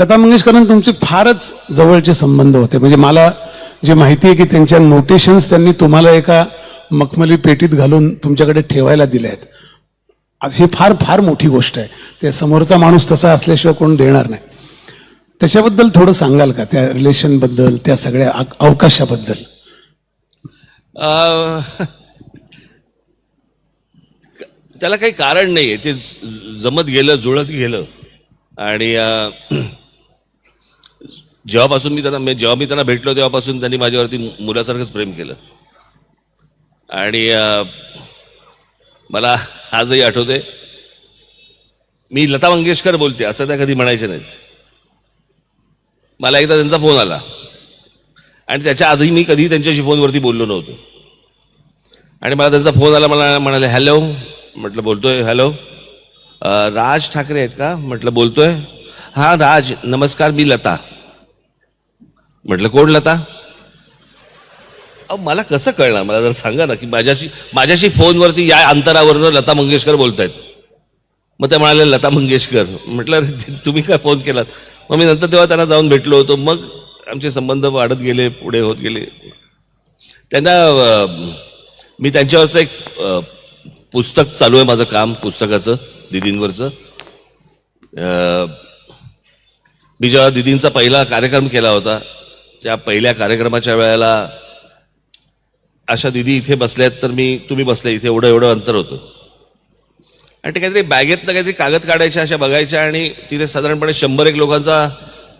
लता मंगेशकरांना तुमचे फारच जवळचे संबंध होते. म्हणजे मला जे माहिती आहे की त्यांच्या नोटेशन्स त्यांनी तुम्हाला एका मखमली पेटीत घालून तुमच्याकडे ठेवायला दिल्या आहेत. ही फार फार मोठी गोष्ट आहे. ते समोरचा माणूस तसा असल्याशिवाय कोण देणार नाही. त्याच्याबद्दल थोडं सांगाल का? त्या रिलेशनबद्दल त्या सगळ्या अवकाशाबद्दल? त्याला काही कारण नाही आहे ते जमत गेलं जुळत गेलं. आणि जेव्हापासून मी त्यांना मी- जेव्हा मी त्यांना भेटलो तेव्हापासून त्यांनी माझ्यावरती मुलासारखंच प्रेम केलं. आणि मला आजही आठवते मी लता मंगेशकर बोलते असं त्या कधी म्हणायचे नाहीत. मला एकदा त्यांचा फोन आला. आणि त्याच्या आधी मी कधी त्यांच्याशी फोनवरती बोललो नव्हतो. आणि मला त्यांचा फोन आला मला म्हणाले हॅलो. म्हटलं बोलतोय हॅलो. राज ठाकरे आहेत का? म्हटलं बोलतोय. हां राज नमस्कार मी लता. म्हटलं कोण लता? अहो मला कसं कळणार? मला जर सांगा ना की माझ्याशी माझ्याशी फोनवरती या अंतरावरनं लता मंगेशकर बोलतायत. मग ते म्हणाल्या लता मंगेशकर. म्हटलं तुम्ही काय फोन केलात? मग मी नंतर तेव्हा त्यांना जाऊन भेटलो होतो. मग आमचे संबंध वाढत गेले पुढे होत गेले. त्यांना मी त्यांच्यावरचं एक पुस्तक चालू आहे माझं काम पुस्तकाचं दिदींवरचं. मी जेव्हा दिदींचा पहिला कार्यक्रम केला होता त्या पहिल्या कार्यक्रमाच्या वेळेला अशा दिदी इथे बसल्यात तर मी तुम्ही बसले इथे एवढं एवढं अंतर होतं. आणि ते काहीतरी बॅगेतनं काहीतरी कागद काढायच्या अशा बघायच्या आणि तिथे साधारणपणे शंभर एक लोकांचा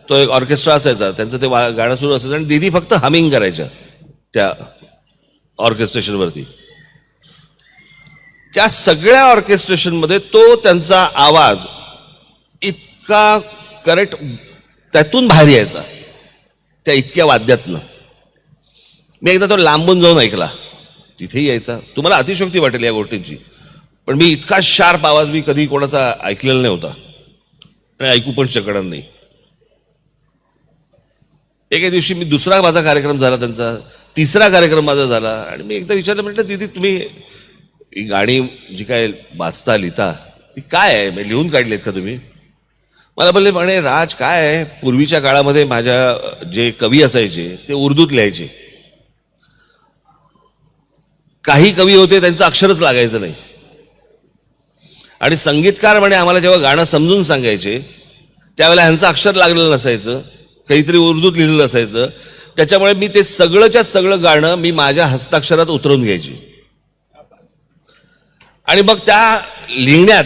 तो एक ऑर्केस्ट्रा असायचा. त्यांचं ते गाणं सुरू असायचं आणि दिदी फक्त हमिंग करायच्या त्या ऑर्केस्ट्रेशनवरती. त्या सगळ्या ऑर्केस्ट्रेशनमध्ये तो त्यांचा आवाज इतका करेक्ट त्यातून बाहेर यायचा. त्या इतक्या वाद्यातनं. मी एकदा तो लांबून जाऊन ऐकला. तिथेही यायचा. तुम्हाला अतिशोक्ती वाटेल या गोष्टींची. पण मी इतका शार्प आवाज मी कधी कोणाचा ऐकलेला नाही होता आणि ऐकू पण शकणार नाही. एके दिवशी मी दुसरा माझा कार्यक्रम झाला त्यांचा. तिसरा कार्यक्रम माझा झाला. आणि मी एकदा विचारलं म्हटलं दिदी तुम्ही ही गाणी जी काय वाचता लिहिता ती काय आहे? म्हणजे लिहून काढलीत का तुम्ही? मला बोलले म्हणे राज काय आहे? पूर्वीच्या काळामध्ये माझ्या जे कवी असायचे ते उर्दूत लिहायचे. काही कवी होते त्यांचं अक्षरच लागायचं नाही. आणि संगीतकार म्हणे आम्हाला जेव्हा गाणं समजून सांगायचे त्यावेळेला ह्यांचं अक्षर लागलेलं नसायचं काहीतरी उर्दूत लिहिलेलं असायचं. त्याच्यामुळे मी ते सगळंच्या सगळं गाणं मी माझ्या हस्ताक्षरात उतरवून घ्यायची. आणि मग त्या लिहिण्यात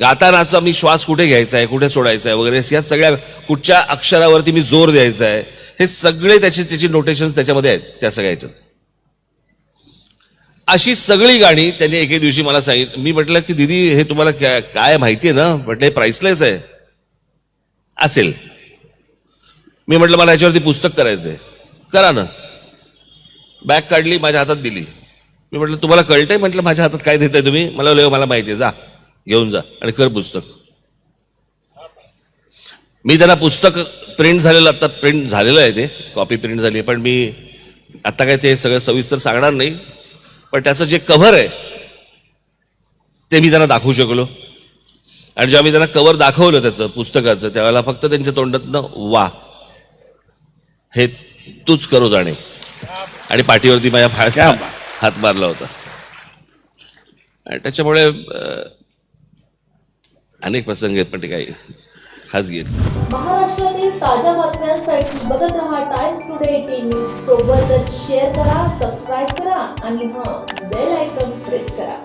गातानाचा मी श्वास कुठे घ्यायचा आहे कुठे सोडायचा आहे वगैरे या सगळ्या कुठच्या अक्षरावरती मी जोर द्यायचा आहे हे सगळे त्याची त्याची नोटेशन्स त्याच्यामध्ये आहेत त्या सगळ्या ह्याच्यात अशी सगळी गाणी त्यांनी एके दिवशी मला सांगितलं मी म्हटलं की दिदी हे तुम्हाला काय माहिती आहे ना? म्हटलं हे प्राइसलेस आहे. असेल. मी म्हटलं मला याच्यावरती पुस्तक करायचं आहे करा ना. बॅग काढली माझ्या हातात दिली. मी म्हटलं तुम्हाला कळतंय? म्हटलं माझ्या हातात काय देताय तुम्ही? मला लय मला माहिती आहे. जा. घेऊन जा आणि कर पुस्तक. मी त्यांना पुस्तक प्रिंट झालेलं आता प्रिंट झालेलं आहे ते कॉपी प्रिंट झाली आहे पण मी आता काय ते सगळं सविस्तर सांगणार नाही. पण त्याचं जे कव्हर आहे ते मी त्यांना दाखवू शकलो. आणि जेव्हा मी त्यांना कव्हर दाखवलं त्याचं पुस्तकाचं त्यावेळेला फक्त त्यांच्या तोंडातनं वा. हे तूच करो जाणे. आणि पाठीवरती माझ्या क्या फाळक्या. हात मारला होता. आणि त्याच्यामुळे अनेक प्रसंग आहेत पण ते काही खासगी आहेत. महाराष्ट्रातील ताज्या बातम्यांसाठी बघत रहा टाइम्स टुडे एटीन सोबतच शेअर करा सबस्क्राईब करा आणि हा बेल आयकॉन प्रेस करा.